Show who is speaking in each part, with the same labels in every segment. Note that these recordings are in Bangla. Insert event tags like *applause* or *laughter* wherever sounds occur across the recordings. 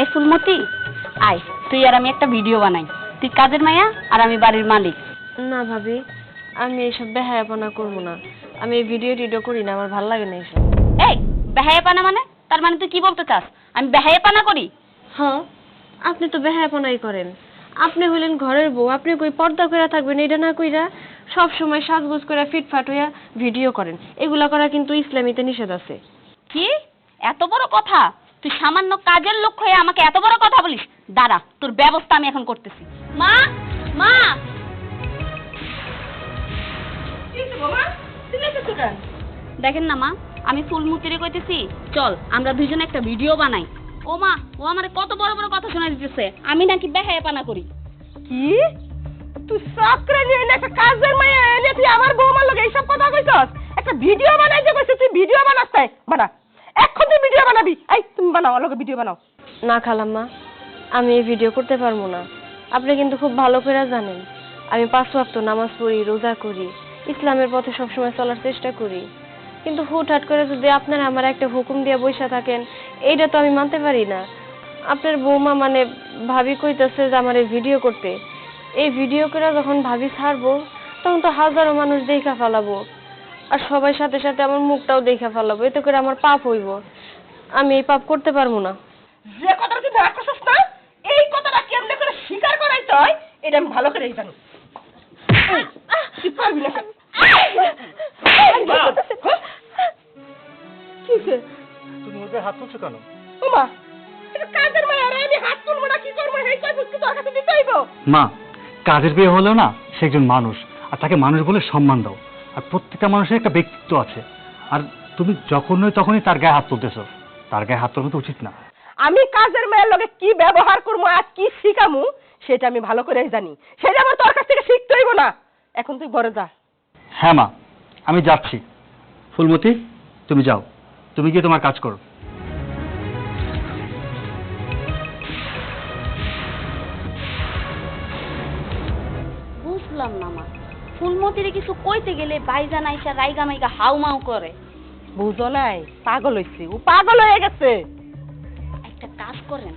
Speaker 1: এই ফুলমতি আয় তুই আর আমি একটা ভিডিও বানাই। তুই কাজের মায়া আর আমি বাড়ির মালিক।
Speaker 2: না ভাবি আমি এইসব বেহায়াপনা করব না। আমি এই ভিডিও টিডিও করি না আমার ভালো লাগে না এইসব
Speaker 1: এই বেহায়াপানা মানে? তার মানে তুই কি বলতে চাস? আমি বেহায়াপানা করি?
Speaker 2: হ্যাঁ আপনি তো বেহায়াপনাই করেন। আপনি হইলেন ঘরের বউ আপনি কই পর্দা কইরা থাকবেন এটা না কইরা সব সময় সাজগোজ করে ফিটফাট হইয়া ভিডিও করেন। এগুলা করা কিন্তু ইসলামিতে নিষেধ আছে।
Speaker 1: কি? এত বড় কথা? তুই সামান্য কাজের লোক হয়ে আমাকে এত বড় কথা বলিস। দাঁড়া তোর ব্যবস্থা আমি এখন করতেছি। মা মা! দেখেন না মা আমি ফুলমুতিরে কইতেছি চল আমরা দুইজনে একটা ভিডিও বানাই। ও মা ও আমারে কত বড় বড় কথা শোনা দিতেছে আমি নাকি বেহায়াপানা করি।
Speaker 3: কি? তুই সক্রে নিয়ে না একটা কাজের মায়া এনে তুই আমার বৌমার লগে এইসব কথা কইছস? একটা ভিডিও বানাই যে কইছিস তুই ভিডিও বানাস তাই। বানা তুই ভিডিও বানাবি। এই, তুমি বানাও লগে ভিডিও বানাও।
Speaker 2: না খালাম্মা, আমি এই ভিডিও করতে পারব না। আপনি কিন্তু খুব ভালো করে জানেন। আমি পাঁচ ওয়াক্ত নামাজ পড়ি, রোজা করি, ইসলামের পথে সবসময় চলার চেষ্টা করি। কিন্তু হুটহাট করে যদি আপনারা আমার একটা হুকুম দিয়ে বসে থাকেন, এইটা তো আমি মানতে পারি না। আপনার বৌমা মানে ভাবি কইতেছে যে আমার এই ভিডিও করতে। এই ভিডিও করে যখন ভাবি ছাড়বো, তখন তো হাজারো মানুষ দেখা ফেলাবো। আর সবাই সাথে সাথে আমার মুখটাও দেখে ফেলাবো এতে করে আমার পাপ হইব। আমি এই পাপ করতে পারব না।
Speaker 3: যে কথাটা তুই না করছস না এই কথাটা কেমনে করে স্বীকার করাই হয় এটা আমি ভালো করে জানি। এই, তুই পারবি না?
Speaker 4: তুমি ওদের হাত তুলছো কেন?
Speaker 3: ওমা কাজের মায়া আমি হাত তুলবো না কি করব? বুঝতে তোর কাছে দিতে
Speaker 4: মা কাজের বিয়ে হলেও না সে একজন মানুষ আর তাকে মানুষ বলে সম্মান দাও। আর প্রত্যেকটা মানুষের একটা ব্যক্তিত্ব আছে। আর তুমি যখনই তখনই তার গায়ে হাত তুলতেছো। তার গায়ে হাত তোলা তো উচিত না।
Speaker 3: আমি কাজের মেয়ের লগে কি ব্যবহার করব আর কি শিখামু সেটা আমি ভালো করেই জানি। সেটা আমার তোর কাছ থেকে শিখতে হইব না। এখন তুই ঘরে যা।
Speaker 4: হ্যাঁ মা আমি যাচ্ছি। ফুলমতি তুমি যাও। তুমি গিয়ে তোমার কাজ করো।
Speaker 1: বুঝলাম না মা। ফুলমতিরে কিছু কইতে গেলে বাইজান আইসা রাইগা মাইগা হাউ মাউ করে।
Speaker 3: বুঝো নাই পাগল হইছে। ও পাগল হয়ে গেছে।
Speaker 1: একটা কাজ করেন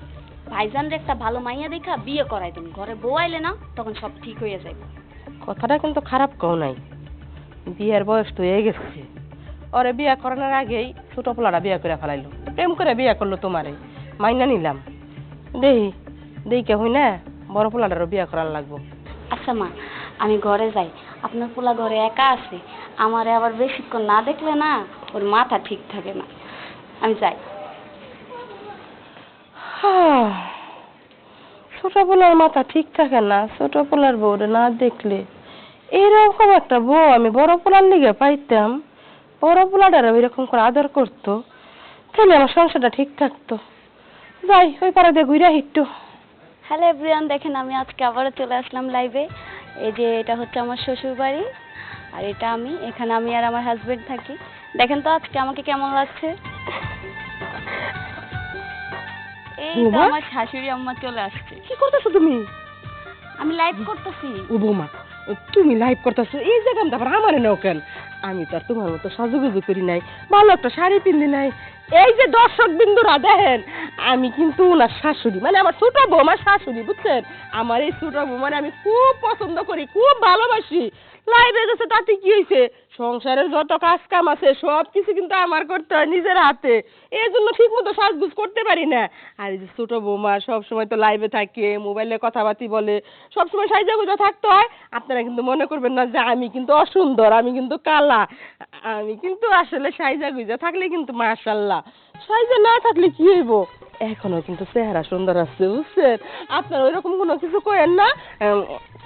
Speaker 1: ভাইজানরে একটা ভালো মাইয়া দেখা বিয়ে করাই দিন। ঘরে বউ আইলে না তখন সব ঠিক হয়ে যাবে
Speaker 3: কথাটা কিন্তু খারাপ কও নাই। বিয়ের বয়স তো হয়ে গেছে। ওরে বিয়ে করানোর আগেই ছোট পোলাটা বিয়ে করে ফেলাইলো। প্রেম করে বিয়ে করল তোমারে। মাইনা নিলাম। দেহি দেই কে হই না বড় পোলাটারও বিয়ে করার লাগবো।
Speaker 1: আচ্ছা মা আমি ঘরে যাই। আপনার পোলা ঘরে একা আছে, আমারে আবার বেশিক্ষণ না দেখলে না ওর মাথা ঠিক থাকে না। আমি যাই।
Speaker 3: ছোট পোলার মাথা ঠিক থাকে না, ছোট পোলার বউরে না দেখলে। এরকম একটা বউ আমি বড় পোলার লিগে পাইতাম, বড় পোলাটার এরকম করে আদর করতো তাহলে আমার সংসারটা ঠিক থাকতো। যাই, ওই পাড়া দিয়ে ঘুরে একটু
Speaker 1: হ্যালো এভরিওয়ান দেখেন আমি আজকে আবারও চলে আসলাম লাইভে এই যে এটা হচ্ছে আমার শ্বশুর বাড়ি আর এটা আমি এখানে আমি আর আমার হাজবেন্ড থাকি। দেখেন তো আজকে আমাকে কেমন লাগছে? এই তো আমার শাশুড়ি আম্মা চলে আসছে।
Speaker 3: কি করতেছো তুমি?
Speaker 1: আমি লাইভ করতেছি।
Speaker 3: ও বৌমা তুমি লাইভ করতেছো এই জায়গায় তারপর আমার নেও কেন? আমি তো আর তোমার মতো সাজুগুজু করি নাই ভালো একটা শাড়ি পিন্দি নাই এই যে দর্শক বিন্দুরা, দেখেন, আমি কিন্তু ওনার শাশুড়ি মানে আমার ছোট বৌমার শাশুড়ি, বুঝছেন? আমার এই ছোট বৌমার আমি খুব পছন্দ করি, খুব ভালোবাসি। লাইভে গেছে, তাতে কি হয়েছে? সংসারের যত কাজ কাম আছে, সব কিছু কিন্তু আমার করতে হয় নিজের হাতে। এই জন্য ঠিক মতো সাজগুজ করতে পারি না। আর এই যে ছোট বৌমা সব সময় তো লাইভে থাকে, মোবাইলে কথাবার্তি বলে সব সময় সাইজা গুজা থাকতে হয়। আপনারা কিন্তু মনে করবেন না যে আমি কিন্তু অসুন্দর, আমি কিন্তু কালা। আমি কিন্তু আসলে সাইজা গুজা থাকলে কিন্তু মাশাল্লাহ সাইজা না থাকলে কি হইব? এখনও কিন্তু চেহারা সুন্দর আছে, বুঝছেন? আপনারা ওইরকম কোনো কিছু করেন না।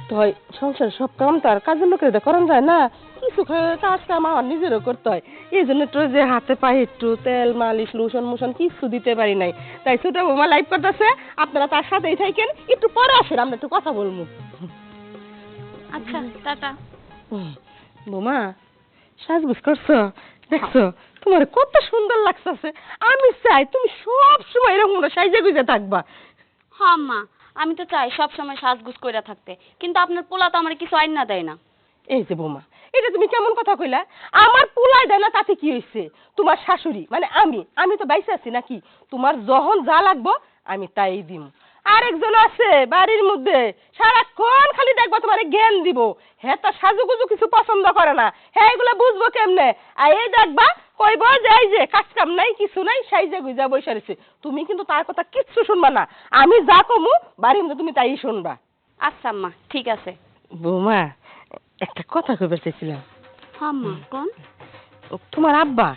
Speaker 3: উম, তো হয়। সংসার সব কাম তো আর কাজের লোকের দিয়ে করেন যায় না। কিছু কাজ কাম আমার নিজেরও করতে হয়। এই জন্য একটু যে হাতে পায়ে একটু তেল মালিশ লোশন মোশন কিছু দিতে পারি নাই। তাই ছোট বৌমা লাইভ করতেছে আপনারা তার সাথেই থাকেন। একটু পরে আসেন আমরা একটু কথা বলব।
Speaker 1: আচ্ছা টাটা।
Speaker 3: বৌমা সাজগুজ করছ? দেখছ তোমার কত সুন্দর লাগছে আমি চাই তুমি সব সময় এরকম সাইজে গুজে থাকবা।
Speaker 1: হ্যাঁ মা। আমি তো চাই সব সময় সাজগুজ কইরা থাকতে। কিন্তু আপনার পোলা তো আমার কিছু আইন দেয় না।
Speaker 3: এই যে বৌমা, এটা তুমি কেমন কথা কইলা? আমার পোলাই দেয় না, তাতে কি হয়েছে তোমার শাশুড়ি মানে আমি আমি তো বাইসে আছি নাকি? তোমার যখন যা লাগবো, আমি তাই দিম। আরেকজন আছে বাড়ির মধ্যে, সারাক্ষণ খালি দেখব তোমার জ্ঞান দিব। হ্যাঁ তার সাজুগুজু কিছু পছন্দ করে না। হ্যাঁ এগুলো বুঝব কেমনে? আর এই দেখবা কইব যে এই যে কাজ কাম নাই কিছু নাই সাইজে গুইজা বসে রয়েছে তুমি কিন্তু তার কথা কিচ্ছু শুনবা না। আমি যা কমু বাড়ির মধ্যে তুমি তাই শুনবা।
Speaker 1: আচ্ছা আম্মা ঠিক আছে।
Speaker 3: বৌমা একটা কথা কইবার চাইছিলাম।
Speaker 1: হ্যাঁ আম্মা কোন?
Speaker 3: তোমার আব্বা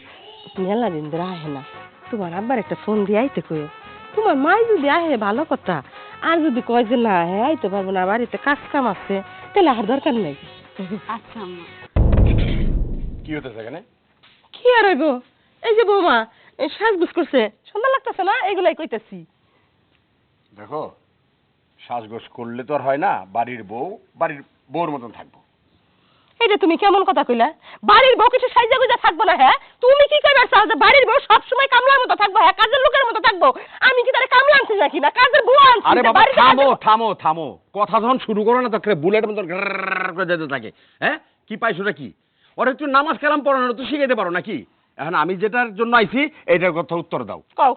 Speaker 3: মেলা দিন ধরে আহে না। তোমার আব্বার একটা ফোন দিয়ে আইতে কইও। তোমার মাই যদি আহে ভালো কথা। আর যদি কয় যে না হ্যাঁ আইতে পারব না বাড়িতে কাজ কাম আছে তাহলে আর দরকার নাই।
Speaker 1: আচ্ছা আম্মা।
Speaker 5: কি হতেছে এখানে?
Speaker 3: কি আর হইব? এই যে বৌমা এই সাজগুজ করছে সুন্দর লাগতেছে না? এগুলাই কইতেছি।
Speaker 5: দেখো শ্বাসগোস করলে তো আর হয় না বাড়ির বউ বাড়ির বউর মতন থাকব।
Speaker 3: তুমি কেমন কথা কইলা? বাড়ির বউ কিছু সাইজা গুজা থাকব না হ্যাঁ? তুমি কি কইবার চাও যে বাড়ির বউ সবসময় কামলার মতো থাকব হ্যাঁ? কাজের লোকের মতো থাকব? আমি কি তারে কামলা আনছি নাকি না? কাজের বউ আনছি
Speaker 5: আরে বাবা থামো থামো থামো। কথা যখন শুরু করো না তো বুলেট মতন করে যেতে থাকে। হ্যাঁ? কি পাইছো কি? ওর একটু নামাজ কালাম পড়ানো তো শিখাইতে পারো নাকি? এখন আমি যেটার জন্য আইছি এটার কথা উত্তর দাও।
Speaker 3: কও।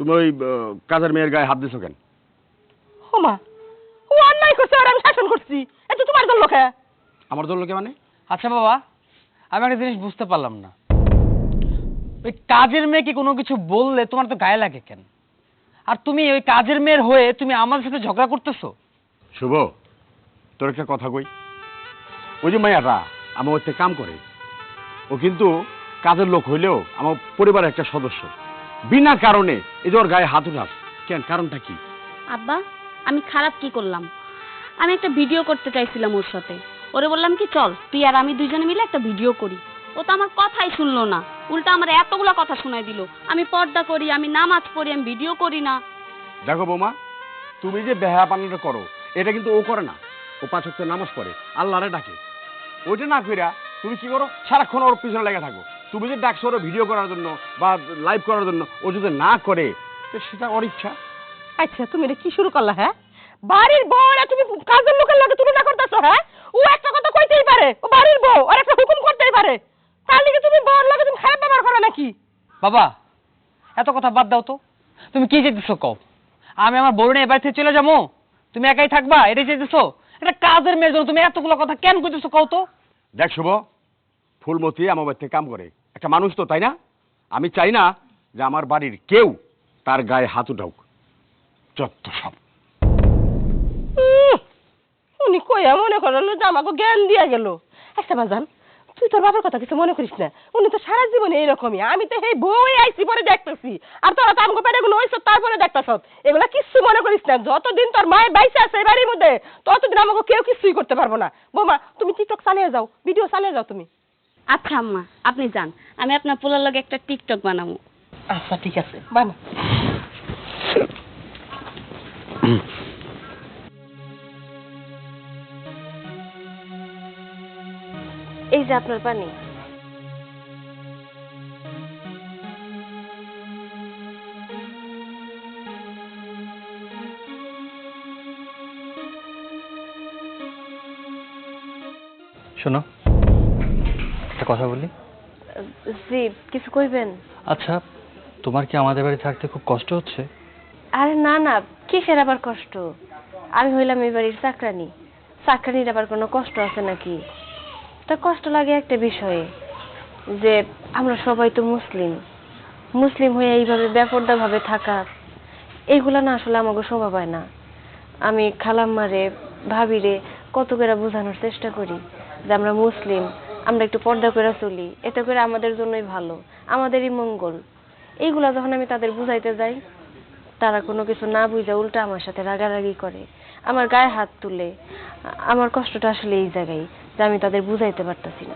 Speaker 5: তুমি ওই আহ, কাজের মেয়ের গায়ে হাত দিছো কেন?
Speaker 3: হোমা ও অন্যায় করছে আর আমি শাসন করছি। এত তোমার দল লোকে।
Speaker 5: আমার দল লোকে মানে?
Speaker 6: আচ্ছা বাবা আমি একটা জিনিস বুঝতে পারলাম না। ওই কাজের মেয়েকে কোনো কিছু বললে তোমার তো গায়ে লাগে কেন? আর তুমি ওই কাজের মেয়ের হয়ে তুমি আমার সাথে ঝগড়া করতেছো?
Speaker 5: শুভ তোর একটা কথা কই। ওই যে মাইয়াটা আমার থেকে কাম করে। ও কিন্তু কাজের লোক হইলেও আমার পরিবারের একটা সদস্য। বিনা কারণে এই যে ওর গায়ে হাত উঠাস কেন? কারণটা কি?
Speaker 1: আব্বা আমি খারাপ কি করলাম? আমি একটা ভিডিও করতে চাইছিলাম ওর সাথে। ওরে বললাম কি চল তুই আর আমি দুইজনে মিলে একটা ভিডিও করি। ও তো আমার কথাই শুনলো না। উল্টা আমার এতগুলা কথা শোনাই দিল। আমি পর্দা করি আমি নামাজ পড়ি আমি ভিডিও করি না।
Speaker 5: দেখো বৌমা তুমি যে বেহা পালনটা করো এটা কিন্তু ও করে না। ও পাঁচ হচ্ছে নামাজ পড়ে আল্লাহরে ডাকে। ওইটা না কইরা তুমি কি করো? সারাক্ষণ ওর পিছনে লেগে থাকো। তুমি যে ডাকছো ওর ভিডিও করার জন্য বা লাইভ করার জন্য ও যদি না করে তো সেটা ওর ইচ্ছা।
Speaker 3: আচ্ছা তুমি এটা কি শুরু করলা হ্যাঁ? বাড়ির বউ আর তুমি কাজের লোকের লাগে তুলনা করতেছো হ্যাঁ? ও একটা কথা কইতেই পারে ও বাড়ির বউ আর একটা হুকুম করতেই পারে। তার লিগে তুমি বউর লাগে তুমি খারাপ ব্যবহার করো নাকি?
Speaker 6: বাবা এত কথা বাদ দাও তো। তুমি কি যেতেছো কও? আমি আমার বউ নিয়ে এবার থেকে চলে যাব? তুমি একাই থাকবা? এটাই যেতেছো? এটা কাজের মেয়ের জন্য। তুমি এতগুলো কথা কেন কইতেছো কও তো?
Speaker 5: দেখ শুভ ফুলমতি আমার বাড়িতে কাম করে। একটা মানুষ তো তাই না? আমি চাই না যে আমার বাড়ির কেউ তার গায়ে হাত উঠাউক। যত সব।
Speaker 3: উনি কইয়া মনে করল যে আমাকে জ্ঞান দিয়া গেল। একটা বাজান তুই তোর বাবার কথা কিছু মনে করিস না। উনি তো সারা জীবনে এইরকমই। আমি তো এই বউই আইসি পরে দেখতেছি। আর তোরা তো আমাকে পেটে গুলো হইছ তারপরে দেখতেছ। এগুলা কিচ্ছু মনে করিস না। যতদিন তোর মায়ের বাইসে আছে এই বাড়ির মধ্যে ততদিন আমাকে কেউ কিছুই করতে পারব না। বৌমা তুমি টিকটক চালিয়ে যাও। ভিডিও চালিয়ে যাও তুমি।
Speaker 1: আচ্ছা আম্মা আপনি যান। আমি আপনার পোলার লগে একটা টিকটক বানাবো।
Speaker 3: আচ্ছা ঠিক আছে। বানা
Speaker 2: এই যে আপনার পানি।
Speaker 4: শোনো একটা কথা বলি।
Speaker 2: জি কিছু কইবেন?
Speaker 4: আচ্ছা তোমার কি আমাদের বাড়ি থাকতে খুব কষ্ট হচ্ছে?
Speaker 2: আরে না না কিসের আবার কষ্ট? আমি হইলাম এই বাড়ির চাকরানি। চাকরানির আবার কোনো কষ্ট আছে নাকি? তা কষ্ট লাগে একটা বিষয়ে, যে আমরা সবাই তো মুসলিম। মুসলিম হয়ে এইভাবে বেপর্দা ভাবে থাকা এইগুলা না আসলে আমাকে শোভা পায় না। আমি খালাম্মারে, ভাবিরে কত করে বোঝানোর চেষ্টা করি, যে আমরা মুসলিম, আমরা একটু পর্দা করে চলি, এতে করে আমাদের জন্যই ভালো, আমাদেরই মঙ্গল। এইগুলা যখন আমি তাদের বুঝাইতে যাই, তারা কোনো কিছু না বুঝে উল্টা আমার সাথে রাগারাগি করে, আমার গায়ে হাত তুলে। আমার কষ্টটা আসলে এই জায়গায়। যে আমি তাদের বুঝাইতে পারতাছি না।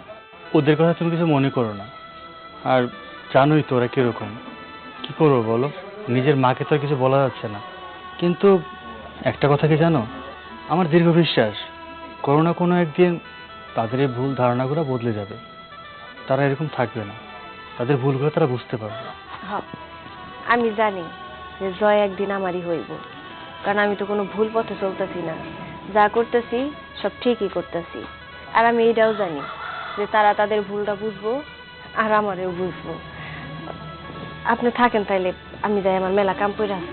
Speaker 4: ওদের কথা তুমি কিছু মনে করো না। আর জানোই তো ওরা কীরকম। কি করব বলো? নিজের মাকে তো আর কিছু বলা যাচ্ছে না। কিন্তু একটা কথা কি জানো? আমার দীর্ঘ বিশ্বাস কোনো না কোনো একদিন তাদের এই ভুল ধারণাগুলো বদলে যাবে। তারা এরকম থাকবে না। তাদের ভুলগুলো তারা বুঝতে পারবে
Speaker 2: হ্যাঁ আমি জানি যে জয় একদিন আমারই হইব। কারণ আমি তো কোনো ভুল পথে চলতেছি না। যা করতেছি সব ঠিকই করতেছি। আর আমি এইটাও জানি যে তারা তাদের ভুলটা বুঝব আর আমারেও বুঝব। আপনি থাকেন তাইলে, আমি যাই আমার মেলা কাম করে আসি।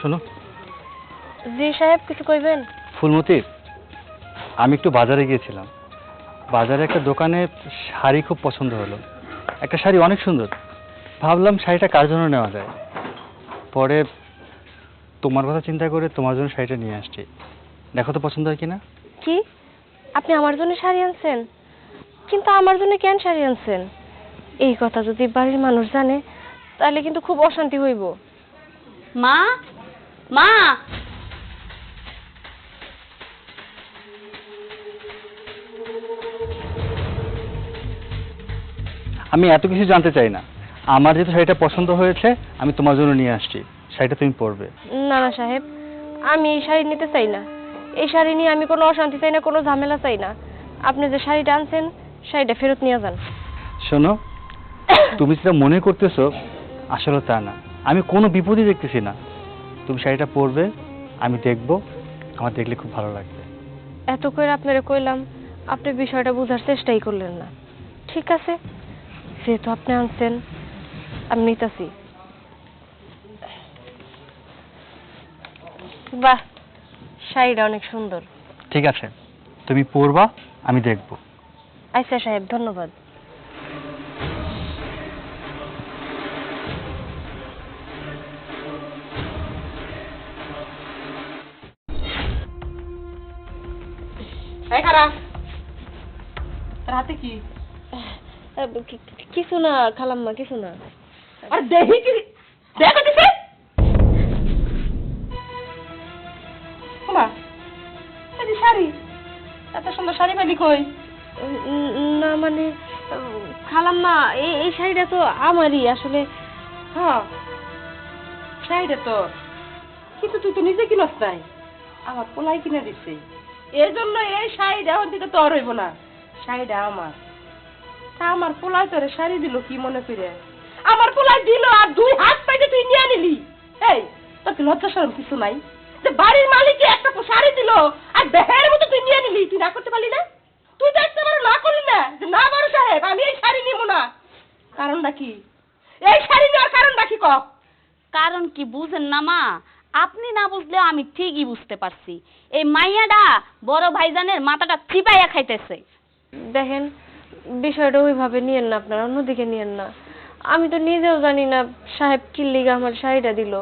Speaker 4: শোনো
Speaker 2: জি সাহেব কিছু কইবেন?
Speaker 4: ফুলমতি আমি একটু বাজারে গিয়েছিলাম। বাজারে একটা দোকানে শাড়ি খুব পছন্দ হলো। একটা শাড়ি অনেক সুন্দর। ভাবলাম শাড়িটা কার জন্য নেওয়া যায়? পরে তোমার কথা চিন্তা করে তোমার জন্য শাড়িটা নিয়ে আসছি। দেখো তো পছন্দ হয় কিনা?
Speaker 2: কি? আপনি আমার জন্য শাড়ি আনছেন? কিন্তু আমার জন্য কেন শাড়ি আনছেন? এই কথা যদি বাড়ির মানুষ জানে তাহলে কিন্তু খুব অশান্তি হইব।
Speaker 1: মা মা!
Speaker 4: আমি এত কিছু জানতে চাই না। আমার যেহেতু শাড়িটা পছন্দ হয়েছে আমি তোমার জন্য নিয়ে আসছি। শাড়িটা তুমি পরবে।
Speaker 2: না না সাহেব আমি এই শাড়ি নিতে চাই না। এই শাড়ি নিয়ে আমি কোনো অশান্তি চাই না কোনো ঝামেলা চাই না। আপনি যে শাড়িটা আনছেন শাড়িটা ফেরত নিয়ে যান।
Speaker 4: শোনো তুমি যেটা মনে করতেছো আসলে তা না। আমি কোনো বিপদই দেখতেছি না। তুমি শাড়িটা পরবে আমি দেখব। আমার দেখলে খুব ভালো লাগবে।
Speaker 2: এত করে আপনারে কইলাম আপনি বিষয়টা বোঝার চেষ্টাই করলেন না। ঠিক আছে? যেহেতু আপনি আনছেন আমি নিতেছি। বাহ শাড়িটা অনেক সুন্দর।
Speaker 4: ঠিক আছে তুমি পরবা আমি দেখব।
Speaker 2: আচ্ছা সাহেব ধন্যবাদ।
Speaker 3: এই রাতে কি-
Speaker 2: কিছু না খালাম্মা কিছু না।
Speaker 3: আর দেহি কি দেখো দিছে? শাড়ি। এত সুন্দর শাড়ি পালি কই?
Speaker 2: না মানে খালাম্মা এই এই শাড়িটা তো আমারই আসলে।
Speaker 3: হ্যাঁ শাড়িটা তো। কিন্তু তুই তো নিজে কিনস নাই। আমার পোলাই কিনে দিছে। এই জন্য এই শাড়িটা থেকে তোর হইব না। শাড়িটা আমার। আমার পোলাই তোরে শাড়ি দিল কি মনে করে? আমার পোলাই দিল আর দুই হাত পাইতে তুই নিয়ে নিলি। এই তোর কি লজ্জা সরম কিছু নাই? যে বাড়ির মালিককে একটা শাড়ি দিল আর বেহের মতো তুই নিয়ে নিলি তুই না করতে পারলি না? তুই তো একটা বার না করলি না যে না বড় সাহেব আমি এই শাড়ি নিব না। কারণটা কি? এই শাড়ি নেওয়ার কারণটা কি ক
Speaker 1: কারণ কি বুঝেন না মা আপনি না বুঝলেও আমি ঠিকই বুঝতে পারছি। এই মাইয়াডা বড় ভাইজানের মাথাটা চিপাইয়া খাইতেছে।
Speaker 2: দেখেন বিষয়টা ওইভাবে নিয়েন না আপনারা অন্যদিকে নিয়েন না। আমি তো নিজেও জানি না সাহেব কি লিগা আমার শাড়িটা দিল।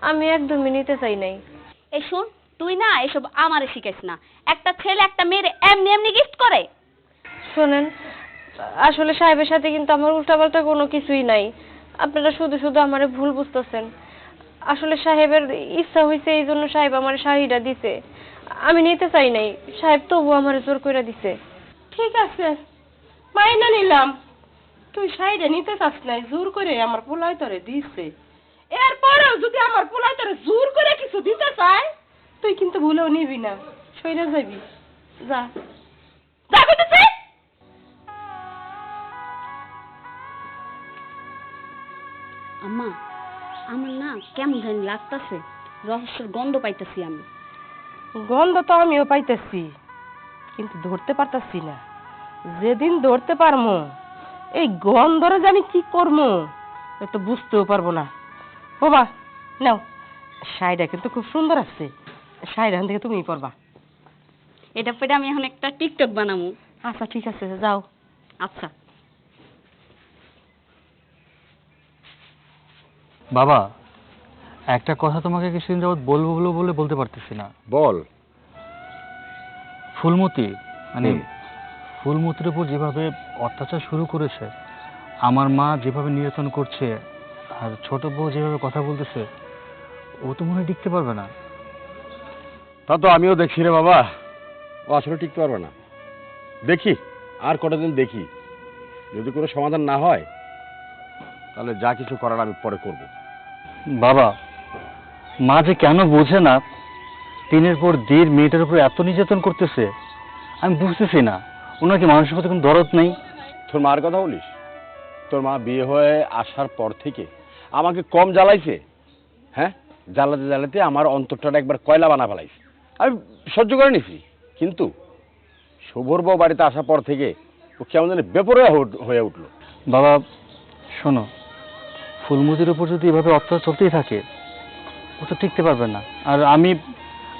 Speaker 2: আমি একদমই নিতে চাই নাই।
Speaker 1: এই শোন তুই না এসব আমারে শিখাইস না। একটা ছেলে একটা মেয়ের এমনি এমনি গিফট করে।
Speaker 2: শোনেন আসলে সাহেবের সাথে কিন্তু আমার উল্টাপাল্টা কোনো কিছুই নাই। আপনারা শুধু শুধু আমারে ভুল বুঝতেছেন। আসলে সাহেবের ইচ্ছা হয়েছে এই জন্য সাহেব আমার শাড়িটা দিছে। আমি নিতে চাই নাই সাহেব তবু আমার জোর করে দিছে।
Speaker 3: ঠিক আছে। মাইনা নিলাম। তুই শাড়িটা নিতে চাস নাই জোর করে আমার পোলাই তোরে দিছে। এরপরেও যদি আমার পোলাই তোরে জোর করে কিছু দিতে চায় তুই কিন্তু ভুলেও নিবি না। সইরে যাবি। যা। যা করতেছে!
Speaker 1: আম্মা আমার না কেমন জানি লাগতাছে রহস্যের গন্ধ পাইতেছি আমি।
Speaker 3: গন্ধ তো আমিও পাইতেছি কিন্তু ধরতে পারতাছি না। যেদিন ধরতে পারমো এই গন্ধরে জানি কি করব এ তো বুঝতেও পারব না। বাবা নাও শাড়িটা কিন্তু খুব সুন্দর আছে শাড়িটা এখান থেকে তুমি পরবা।
Speaker 1: এটা পেটে আমি এখন একটা টিকটক বানাবো
Speaker 3: আচ্ছা ঠিক আছে যাও।
Speaker 1: আচ্ছা।
Speaker 4: বাবা একটা কথা তোমাকে কিছুদিন যাবত বলব বলব বলে বলতে পারতেছি না।
Speaker 5: বল।
Speaker 4: ফুলমতি মানে
Speaker 5: হুম।
Speaker 4: ফুলমতির উপর যেভাবে অত্যাচার শুরু করেছে আমার মা যেভাবে নির্যাতন করছে আর ছোট বউ যেভাবে কথা বলতেছে ও তো মনে হয় টিকতে পারবে না।
Speaker 5: তা তো আমিও দেখছি রে বাবা। ও আসলে টিকতে পারবে না। দেখি আর কটা দিন দেখি। যদি কোনো সমাধান না হয় তাহলে যা কিছু করার আমি পরে করব।
Speaker 4: বাবা মা যে কেন বোঝে না? দিনের পর দিন মেয়েটার উপর এত নির্যাতন করতেছে আমি বুঝতেছি না। ওনার কি মানুষের প্রতি কোনো দরদ নেই?
Speaker 5: তোর মার কথা বলিস? তোর মা বিয়ে হয়ে আসার পর থেকে আমাকে কম জ্বালাইছে। হ্যাঁ? জ্বালাতে জ্বালাতে আমার অন্তরটা একবার কয়লা বানা ফেলাইছে। আমি সহ্য করে নিছি। কিন্তু শুভর বউ বাড়িতে আসার পর থেকে ও কেমন জানি বেপরে হয়ে উঠল।
Speaker 4: বাবা শোনো ফুলমতির উপর যদি এভাবে অত্যাচার চলতেই থাকে ও তো টিকতে পারবে না। আর আমি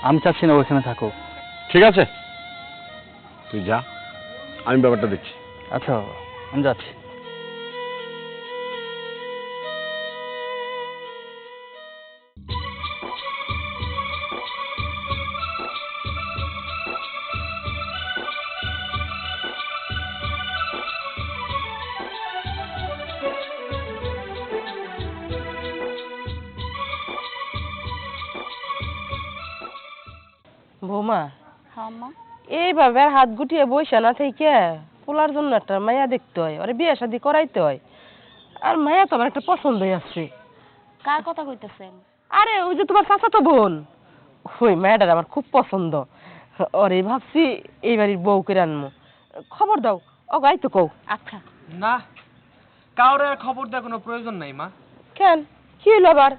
Speaker 4: আমি চাচ্ছি না ওইখানে থাকো
Speaker 5: ঠিক আছে। তুই যা। আমি ব্যাপারটা দেখছি।
Speaker 4: আচ্ছা বাবা আমি যাচ্ছি।
Speaker 3: বৌমা
Speaker 1: হ্যাঁ মা।
Speaker 3: এইভাবে আর হাত গুটিয়ে বইসা না থেকে পোলার জন্য একটা মায়া দেখতে হয় ওরে বিয়ে শাদি করাইতে হয়। আর মায়া তো আমার একটা পছন্দই আছে।
Speaker 1: কার কথা কইতেছেন?
Speaker 3: আরে ওই যে তোমার চাচাতো বোন। ওই মায়াটার আমার খুব পছন্দ। ওরে ভাবছি এই বাড়ির বউ করে আনব খবর দাও ও গাই তো কও।
Speaker 1: আচ্ছা।
Speaker 6: না কাউরে আর খবর দেওয়ার কোনো প্রয়োজন নাই মা।
Speaker 3: কেন? কি হলো আবার?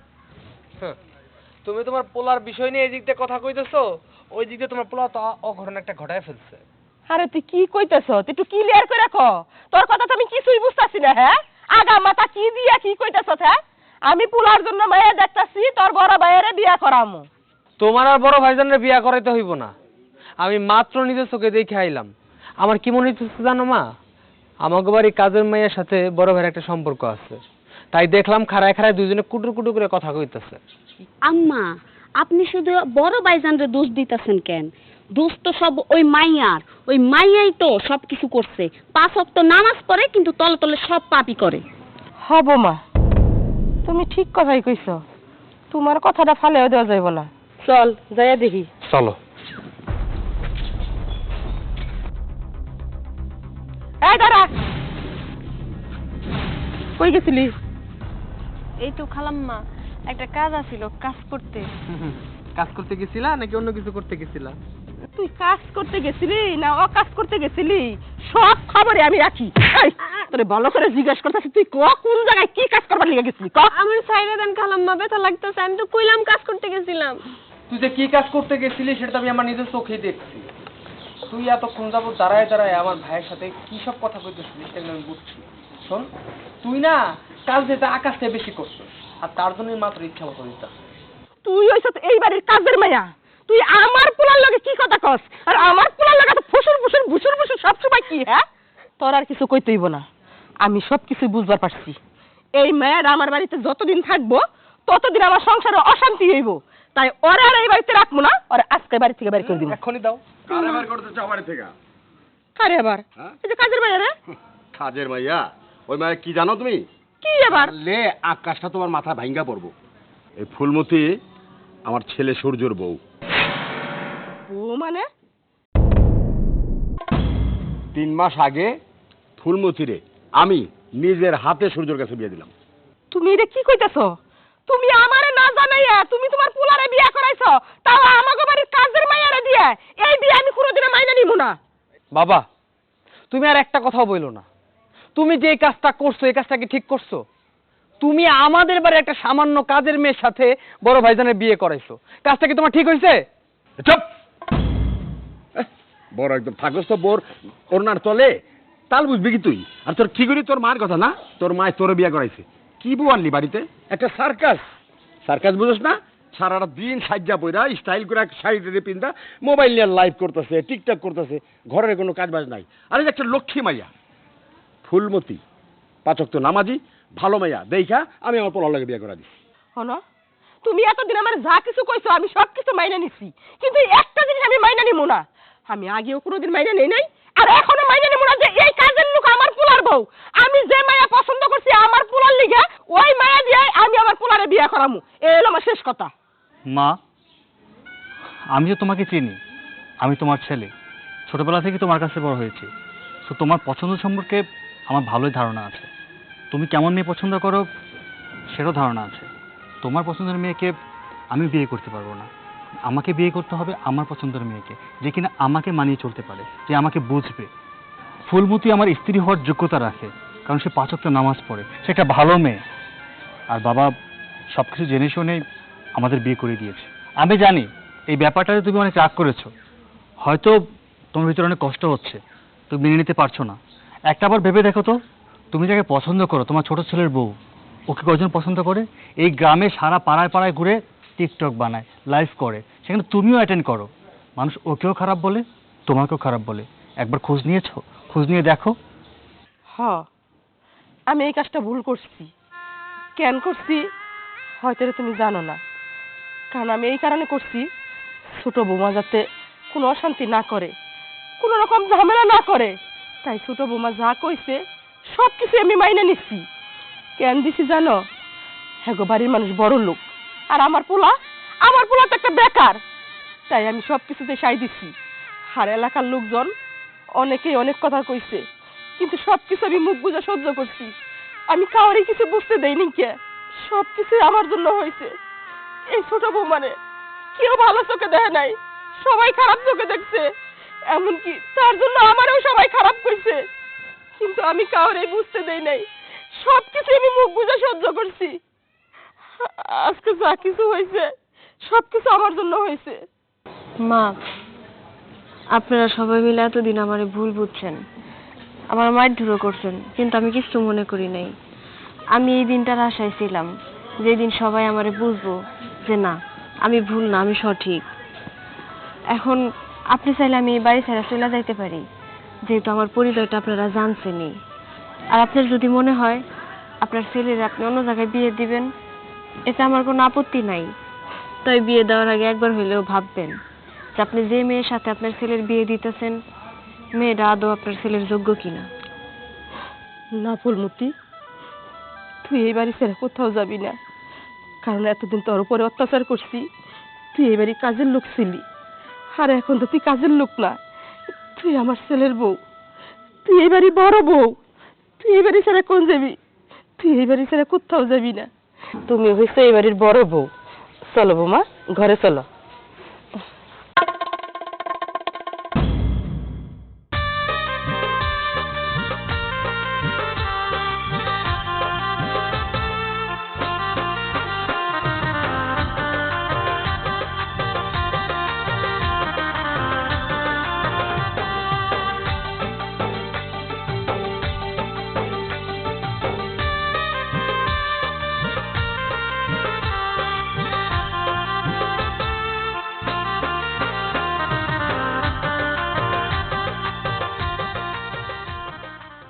Speaker 6: তুমি তোমার পোলার বিষয় নিয়ে এই দিক দিয়ে কথা কইতেছো? ওই দিক দিয়ে তোমার পোলা তো অঘটন একটা ঘটায় ফেলছে।
Speaker 3: আরে তুই কি কইতেছ? তুই একটু ক্লিয়ার করে ক তোর কথা তো আমি কিছুই বুঝতাছি না হ্যাঁ? আগা মাথা কি দিয়া কি কইতেছ হ্যাঁ? আমি পোলার জন্য মায়া দেখতাছি তোর বড় ভাইয়েরে বিয়া করামু।
Speaker 6: তোমার আর বড় ভাইজানের বিয়া করাইতে হইব না। আমি মাত্র নিজের চোখে দেখে আইলাম। আমার কি মনে হচ্ছে জানো মা? আমাকে বাড়ি কাজের মেয়ের সাথে বড় ভাইয়ের একটা সম্পর্ক আছে। তাই দেখলাম খাড়ায় খাড়ায় দুজনে কুটুর কুটুর করে কথা কইতেছে।
Speaker 1: আম্মা আপনি শুধু বড় ভাইজানরে দোষ দিতেছেন কেন? দোষ তো সব ওই মাইয়ার। ওই মাইয়াই তো সব কিছু করছে। পাঁচ অক্ত নামাজ পড়ে কিন্তু তলে তলে সব পাপই করে।
Speaker 3: হব মা। তুমি ঠিক কথাই কইছ। তোমার কথাটা ফালেও দেওয়া যাইব না। চল যাইয়া দেখি।
Speaker 6: চলো।
Speaker 3: এই দাঁড়া। কই গেছিলি?
Speaker 2: এই তো খালাম্মা। একটা কাজ আছিল কাজ করতে। *laughs*
Speaker 6: কাজ করতে গেছিলা নাকি অন্য কিছু করতে গেছিলা?
Speaker 3: তুই কাজ করতে গেছিলি না ও কাজ করতে গেছিলি? সব খবরে আমি রাখি। তোরে ভালো করে জিজ্ঞেস করতেছি তুই ক কোন জায়গায় কি কাজ করবার লিগে গেছিলি? ক।
Speaker 2: আমার সাইডে দেন খালাম্মা ব্যথা লাগতেছে আমি তো কইলাম কাজ করতে গেছিলাম।
Speaker 6: তুই যে কি কাজ করতে গেছিলি সেটা তো আমি আমার নিজের চোখেই দেখছি। তুই এতক্ষণ যাব দাঁড়ায় দাঁড়ায় আমার ভাইয়ের সাথে কি সব কথা কইতেছিলি সেটা আমি বুঝছি। শোন তুই না কাজ যেটা আকাশ থেকে বেশি করছিস। আর তার জন্যই মাত্র ইচ্ছা মতো দিতাম
Speaker 3: তুই হইছ তো এই বাড়ির কাজের মায়া। তুই আমার পোলার লগে কি কথা কস? আর আমার পোলার লগে তো ফুসুর ফুসুর ভুসুর ভুসুর সব সময় কি হ্যাঁ? তোর আর কিছু কইতেইব না। আমি সব কিছু বুঝবার পারছি। এই মেয়ের আমার বাড়িতে যতদিন থাকব ততদিন আমার সংসারে অশান্তি হইব। তাই ওরা আর এই বাড়িতে রাখব না ওরা আজকে বাড়ি থেকে বের করে দিব।
Speaker 6: এখনই দাও।
Speaker 5: কারে বের করতে চাও বাড়ি থেকে?
Speaker 3: কারে আবার?
Speaker 5: হ্যাঁ?
Speaker 3: এই যে কাজের মায়া রে।
Speaker 5: কাজের মাইয়া ওই মায়া কি জানো তুমি?
Speaker 3: কি আবার
Speaker 5: লে আকাশটা তোমার মাথা ভাঙ্গা পড়ব। এই ফুলমতি আমার ছেলে সূর্যর বউ।
Speaker 3: ও মানে?
Speaker 5: তিন মাস আগে ফুলমতিরে আমি নিজের হাতে সূর্যর কাছে বিয়ে দিলাম।
Speaker 3: তুমি এটা কি কইতাছ? তুমি আমারে না জানাইয়া তুমি তোমার পোলারে বিয়া করাইছো তাও আমাকে বাড়ির কাজের মাইয়ারে দিয়ে। এই বিয়ে আমি কোনোদিনও মাইনা নিব না।
Speaker 6: বাবা তুমি আর একটা কথাও বইলো না। তুমি যে কাজটা করছ, এই কাজটা কি ঠিক করছ? তুমি আমাদের বাড়ি একটা সামান্য কাজের মেয়ের সাথে বড় ভাইজানের বিয়ে করাইছো। কাজটা কি তোমার ঠিক হয়েছে
Speaker 5: চুপ! বড় একদম থাকস তো বোর ওনার তলে। তাল বুঝবি কি তুই? আর তোর কি করি তোর মায়ের কথা না? তোর মায়ের তোর বিয়ে করাইছে। কি বউ আনলি বাড়িতে? একটা সার্কাস। সার্কাস বুঝোস না? সারাটা দিন সাজ্জা পইরা স্টাইল করে শাড়ি টাড়ি পিন্দা মোবাইল নিয়ে লাইভ করতেছে, টিকটক করতেছে, ঘরের কোনো কাজ বাজ নাই। আরে একটা লক্ষ্মী মাইয়া। ফুলমতি। পাচক তো নামাজি ভালো মাইয়া দেখা আমি আমার পোলার লাগে বিয়ে করা দিই
Speaker 3: হনো তুমি এতদিন আমার যা কিছু কইছো আমি সব কিছু মাইনা নিছি। কিন্তু একটা জিনিস আমি মাইনা নিব না। আমি আগেও কোনোদিন মাইনা নেই নাই আর এখনও মাইনা নিব না যে এই কাজের লোক আমার পোলার বউ। আমি যে মায়া পছন্দ করছি আমার পোলার লিগে ওই মায়া দিয়ে আমি আমার পোলারে বিয়া করামু। এই হলো আমার শেষ কথা।
Speaker 4: মা আমি তো তোমাকে চিনি। আমি তোমার ছেলে। ছোটবেলা থেকে তোমার কাছে বড় হয়েছি। তো তোমার পছন্দ সম্পর্কে আমার ভালোই ধারণা আছে। তুমি কেমন মেয়ে পছন্দ করো সেটাও ধারণা আছে। তোমার পছন্দের মেয়েকে আমি বিয়ে করতে পারব না। আমাকে বিয়ে করতে হবে আমার পছন্দের মেয়েকে, যে কিনা আমাকে মানিয়ে চলতে পারে, যে আমাকে বুঝবে। ফুলমতি আমার স্ত্রী হওয়ার যোগ্যতা রাখে, কারণ সে পাঁচক্ত নামাজ পড়ে। সে একটা ভালো মেয়ে। আর বাবা সব কিছু জেনে শুনে আমাদের বিয়ে করে দিয়েছে। আমি জানি এই ব্যাপারটাতে তুমি অনেক রাগ করেছ। হয়তো তোমার ভিতরে অনেক কষ্ট হচ্ছে। তুমি মেনে নিতে পারছ না। একটা আবার ভেবে দেখো তো। তুমি যাকে পছন্দ করো, তোমার ছোট ছেলের বউ, ওকে কজন পছন্দ করে? এই গ্রামে সারা পাড়ায় পাড়ায় ঘুরে টিকটক বানায় লাইভ করে। সেখানে তুমিও অ্যাটেন্ড করো। মানুষ ওকেও খারাপ বলে, তোমাকেও খারাপ বলে। একবার খোঁজ নিয়েছো? খোঁজ নিয়ে দেখো।
Speaker 3: হ, আমি এই কাজটা ভুল করছি। কেন করছি? হয়তো এটা তুমি জানো না। কারণ আমি এই কারণে করছি, ছোট বৌমা যাতে কোনো অশান্তি না করে, কোনো রকম ঝামেলা না করে। তাই ছোট বৌমা যা কইছে সব কিছু আমি মাইনে নিচ্ছি কেন দিছি জানো? হ্যাঁ গো, বাড়ির মানুষ বড় লোক। আর আমার পোলা আমার পোলা তো একটা বেকার। তাই আমি সব কিছুতে সাই দিচ্ছি আর এলাকার লোকজন অনেকেই অনেক কথা কইছে, কিন্তু সব কিছু আমি মুখ বুঝে সহ্য করছি। আমি কাউরে কিছু বুঝতে দেইনি কে। সব কিছু আমার জন্য হয়েছে এই ছোট বৌমানে কেউ ভালো চোখে দেখে নাই, সবাই খারাপ চোখে দেখছে। এমনকি তার জন্য আমারও সবাই খারাপ কইছে কিন্তু আমি কাউরে বুঝতে দেই নাই। সব কিছু আমি মুখ বুঝে সহ্য করছি। আজকে যা কিছু হয়েছে সব কিছু আমার জন্য হয়েছে।
Speaker 2: মা, আপনারা সবাই মিলে এতদিন আমারে ভুল বুঝছেন। আমার মায়ের ধুলো করছেন, কিন্তু আমি কিছু মনে করি নাই। আমি এই দিনটার আশায় ছিলাম যে দিন সবাই আমারে বুঝব যে না, আমি ভুল না, আমি সঠিক। এখন আপনি চাইলে আমি এই বাড়ি ছেড়ে চলে যাইতে পারি। যেহেতু আমার পরিচয়টা আপনারা জানছেনই। আর আপনার যদি মনে হয়, আপনার ছেলের আপনি অন্য জায়গায় বিয়ে দিবেন, এতে আমার কোনো আপত্তি নাই। তাই বিয়ে দেওয়ার আগে একবার হইলেও ভাববেন যে আপনি যে মেয়ের সাথে আপনার ছেলের বিয়ে দিতেছেন, মেয়েটা আদৌ আপনার ছেলের যোগ্য কিনা?
Speaker 3: না, ফুলমতি, তুই এই বাড়ি ছেড়ে কোথাও যাবি না। কারণ এতদিন তোর উপরে অত্যাচার করছি, তুই এই বাড়ি কাজের লোক ছিলি। আর এখন তো তুই কাজের লোক না। তুই আমার ছেলের বউ। তুই বাড়ির বড় বউ। তুই বাড়ি ছেড়ে কোন যাবি? তুই বাড়ি ছেড়ে কোথাও যাবি না। তুমি হয়েছে এই বাড়ির বড় বউ। চলো বৌমা, ঘরে চলো।